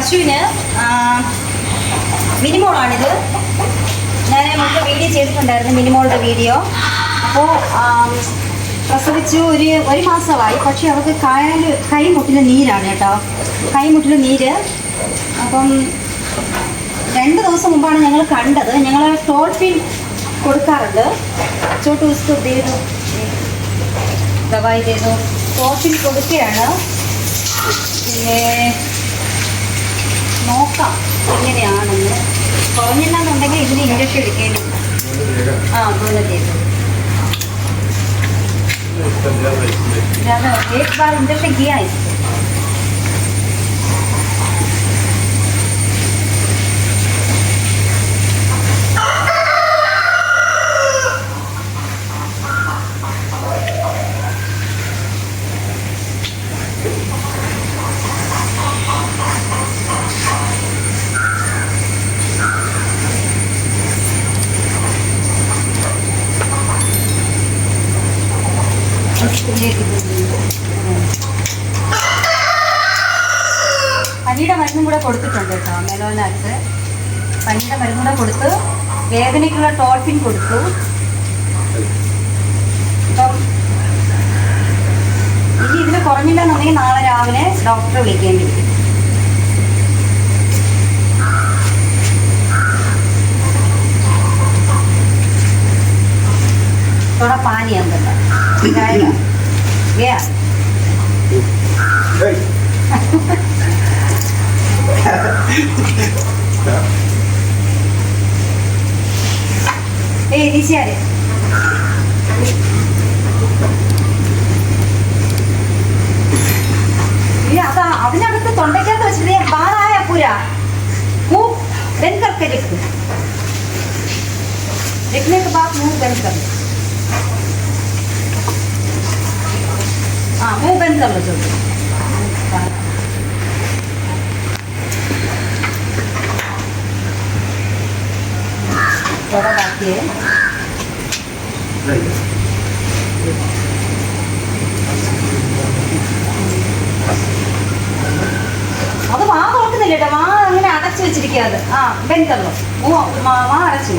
പശുവിന് മിനിമോളാണിത്. ഞാൻ മുമ്പ് വീഡിയോ ചെയ്തിട്ടുണ്ടായിരുന്നു മിനിമോളുടെ വീഡിയോ. അപ്പോൾ പ്രസവിച്ചു ഒരു ഒരു മാസമായി. പക്ഷേ അവർക്ക് കായൽ കൈമുട്ടിൽ നീരാണ് കേട്ടോ. കൈമുട്ടിൽ നീര്. അപ്പം രണ്ട് ദിവസം മുമ്പാണ് ഞങ്ങൾ കണ്ടത്. ഞങ്ങൾ ടോൾഫിൻ കൊടുക്കാറുണ്ട്. ചോട്ട് ദിവസത്തെ ചെയ്തു ദവായി ചെയ്തു ടോൾഫിൻ കൊടുക്കുകയാണ്. പിന്നെ നോക്കാം എങ്ങനെയാണെന്ന് കുറഞ്ഞില്ലെന്നുണ്ടെങ്കിൽ ഇതിന് ഇഞ്ചക്ഷൻ എടുക്കേണ്ടി വരും. ആ അങ്ങനെ ചെയ്തു ज़्यादा एक बार इंजेक्शन किया है പനിയുടെ മരുന്നും കൂടെ കൊടുത്തിട്ടുണ്ട് കേട്ടോ മെലോനാക്സ് പനിയുടെ മരുന്നും കൂടെ കൊടുത്തു വേദനയ്ക്കുള്ള ടോൾഫിൻ കൊടുത്തു അപ്പം ഇനി ഇതിന് കുറഞ്ഞില്ല എന്നുണ്ടെങ്കിൽ നാളെ രാവിലെ ഡോക്ടറെ വിളിക്കേണ്ടി വരും थोड़ा पानी अंदर Yeah. Hey. hey, this year. ഇനി അതാ അതിനകത്ത് തൊണ്ടയ്ക്കകത്ത് വെച്ചിട്ട് ഞാൻ പാറായ പുര മൂ ബെൻകർക്ക് രക്ക് രക്കിനേക്ക് പാ മൂ ബെൻകർക്ക് ആ ബാക്കിയേ അത് വാ തുറക്കുന്നില്ല കേട്ടോ. വാ അങ്ങനെ അടച്ചു വെച്ചിരിക്കാത് അത്. ആ ബെൻതള്ളു വാ അടച്ചു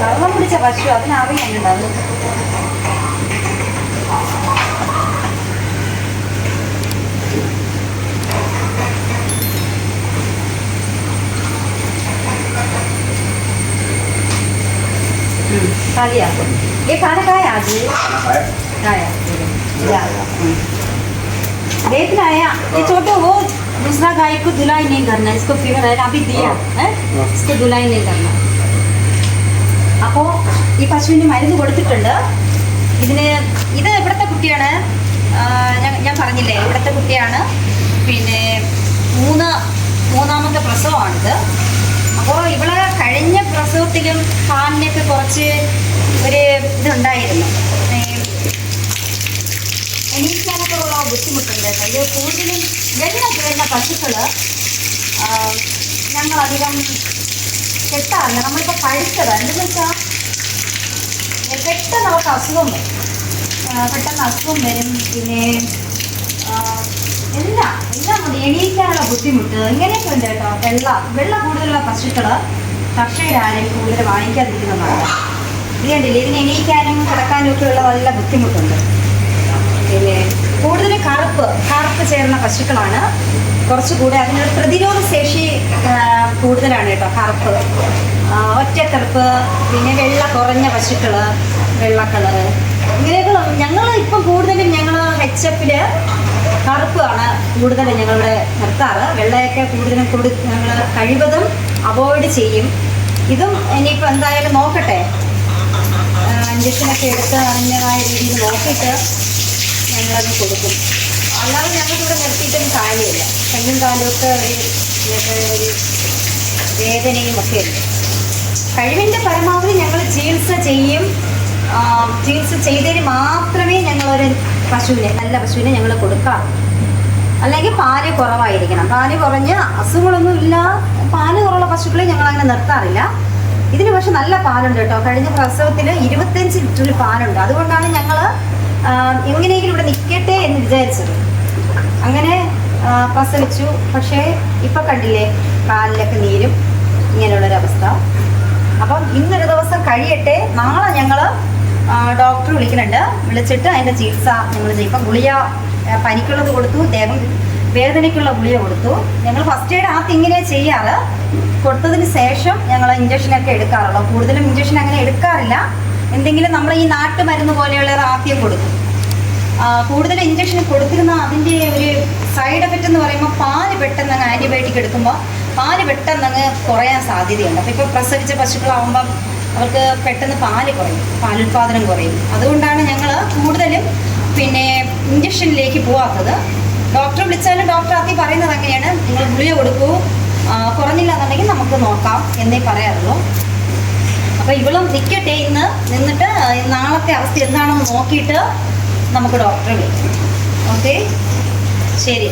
കള്ളം പിടിച്ച പശു അതിനറിയാനുണ്ടാവും खा लिया ये खाना खाया आज खाया लिया हम्म। देखना है ये छोटो वो दूसरा गाय को धुलाई नहीं करना इसको फीवर है अभी दिया है इसको धुलाई नहीं करना അപ്പോൾ ഈ പശുവിന് മരുന്ന് കൊടുത്തിട്ടുണ്ട് ഇതിന് ഇത് ഇവിടുത്തെ കുട്ടിയാണ് ആ, ഞാൻ ഞാൻ പറഞ്ഞില്ലേ ഇവിടുത്തെ കുട്ടിയാണ് പിന്നെ മൂന്ന് മൂന്നാമത്തെ പ്രസവമാണിത് അപ്പോൾ ഇവളെ കഴിഞ്ഞ പ്രസവത്തിലും കാലിനൊക്കെ കുറച്ച് ഒരു ഇതുണ്ടായിരുന്നു. ഉള്ള ബുദ്ധിമുട്ടുണ്ട് കേട്ടോ. ഇത് കൂടുതലും വെള്ളത്തിൽ വരുന്ന പശുക്കൾ ഞങ്ങളധികം കെട്ടാറില്ല. നമ്മളിപ്പോൾ കഴിച്ചത് എന്തെന്ന് വെച്ചാൽ പെട്ടെന്ന് അവർക്ക് അസുഖം വരും. പെട്ടെന്ന് അസുഖം വരും. പിന്നെ എല്ലാം എല്ലാം കൊണ്ട് എണീക്കാനുള്ള ബുദ്ധിമുട്ട്. ഇങ്ങനെയൊക്കെ ഉണ്ട് കേട്ടോ? വെള്ള വെള്ള കൂടുതലുള്ള പശുക്കൾ കർഷകരാരും കൂടുതൽ വാങ്ങിക്കാതിരിക്കുന്നതാണ്. ഇത് ഇതിന് എണീക്കാനും കിടക്കാനും ഒക്കെ ഉള്ള നല്ല ബുദ്ധിമുട്ടുണ്ട്. പിന്നെ കൂടുതൽ കറുപ്പ് കറുപ്പ് ചേർന്ന പശുക്കളാണ് കുറച്ചുകൂടെ അതിനൊരു പ്രതിരോധ ശേഷി കൂടുതലാണ് കേട്ടോ കറുപ്പ്. ഒറ്റക്കറുപ്പ് പിന്നെ വെള്ള കുറഞ്ഞ പശുക്കൾ വെള്ള കളറ്. ഇങ്ങനെയൊക്കെ ഞങ്ങൾ ഇപ്പം കൂടുതലും ഞങ്ങൾ എച്ച് എഫിൽ കറുപ്പാണ് കൂടുതലും ഞങ്ങളിവിടെ നിർത്താറ്. വെള്ളയൊക്കെ കൂടുതലും കൊടു ഞങ്ങൾ കഴിവതും അവോയ്ഡ് ചെയ്യും. ഇതും ഇനിയിപ്പോൾ എന്തായാലും നോക്കട്ടെ. ഇഞ്ചക്ഷനൊക്കെ എടുത്ത് അതിന്റെതായ രീതിയിൽ നോക്കിയിട്ട് ഞങ്ങളത് കൊടുക്കും. അല്ലാതെ ഞങ്ങൾക്കിവിടെ നിർത്തിയിട്ടും കാര്യമില്ല. കയ്യും കാലും ഒക്കെ ഒരു ഒരു വേദനയും ഒക്കെ ഉണ്ട്. കഴിവിന്റെ പരമാവധി ഞങ്ങൾ ചികിത്സ ചെയ്യും. ചികിത്സ ചെയ്തതിന് മാത്രമേ ഞങ്ങളൊരു പശുവിനെ നല്ല പശുവിനെ ഞങ്ങൾ കൊടുക്കാറ് അല്ലെങ്കിൽ പാൽ കുറവായിരിക്കണം. പാൽ കുറഞ്ഞ് അസുഖങ്ങളൊന്നും ഇല്ല. പാൽ കുറവുള്ള പശുക്കളെ ഞങ്ങൾ അങ്ങനെ നിർത്താറില്ല. ഇതിന് പക്ഷെ നല്ല പാലുണ്ട് കേട്ടോ. കഴിഞ്ഞ പ്രസവത്തിൽ ഇരുപത്തഞ്ച് ലിറ്റർ പാലുണ്ട്. അതുകൊണ്ടാണ് ഞങ്ങൾ എങ്ങനെയെങ്കിലും ഇവിടെ നിൽക്കട്ടെ എന്ന് വിചാരിച്ചത്. അങ്ങനെ പ്രസവിച്ചു. പക്ഷേ ഇപ്പം കണ്ടില്ലേ കാലിലൊക്കെ നീരും ഇങ്ങനെയുള്ളൊരവസ്ഥ. അപ്പം ഇന്നൊരു ദിവസം കഴിയട്ടെ. നാളെ ഞങ്ങൾ ഡോക്ടർ വിളിക്കുന്നുണ്ട്. വിളിച്ചിട്ട് അതിന്റെ ചികിത്സ ഞങ്ങൾ ചെയ്യും. ഇപ്പം ഗുളിക ആ, പനിക്കുള്ളത് കൊടുത്തു. ദേഹം വേദനയ്ക്കുള്ള ഗുളിക കൊടുത്തു. ഞങ്ങൾ ഫസ്റ്റ് എയ്ഡ് ആ തിങ്ങിനെ ചെയ്യാറ്. കൊടുത്തതിന് ശേഷം ഞങ്ങൾ ഇഞ്ചക്ഷനൊക്കെ എടുക്കാറുള്ളൂ. കൂടുതലും ഇഞ്ചക്ഷൻ അങ്ങനെ എടുക്കാറില്ല. എന്തെങ്കിലും നമ്മൾ ഈ നാട്ടുമരുന്ന് പോലെയുള്ള ആദ്യം കൊടുക്കും. കൂടുതൽ ഇഞ്ചക്ഷൻ കൊടുത്തിരുന്ന അതിന്റെ ഒരു സൈഡ് എഫക്റ്റ് എന്ന് പറയുമ്പോൾ പാൽ പെട്ടെന്ന് അങ്ങ് ആന്റിബയോട്ടിക് എടുക്കുമ്പോൾ പാൽ പെട്ടെന്ന് അങ്ങ് കുറയാൻ സാധ്യതയുണ്ട്. അപ്പോൾ ഇപ്പോൾ പ്രസവിച്ച പശുക്കളാവുമ്പം അവർക്ക് പെട്ടെന്ന് പാൽ കുറയും. പാലുൽപാദനം കുറയും. അതുകൊണ്ടാണ് ഞങ്ങൾ കൂടുതലും പിന്നെ ഇഞ്ചക്ഷനിലേക്ക് പോവാത്തത്. ഡോക്ടറെ വിളിച്ചാലും ഡോക്ടർ ആദ്യം പറയുന്നത് അങ്ങനെയാണ്. നിങ്ങൾ ഗുളിക കൊടുക്കൂ. കുറഞ്ഞില്ല എന്നുണ്ടെങ്കിൽ നമുക്ക് നോക്കാം എന്നേ പറയാറുള്ളൂ. അപ്പോൾ ഇവളും നിൽക്കട്ടെ ഇന്ന് നിന്നിട്ട് നാളത്തെ അവസ്ഥ എന്താണെന്ന് നോക്കിയിട്ട് നമുക്ക് ഡോക്ടറെ വിളിക്കാം. ഓക്കെ? ശരി.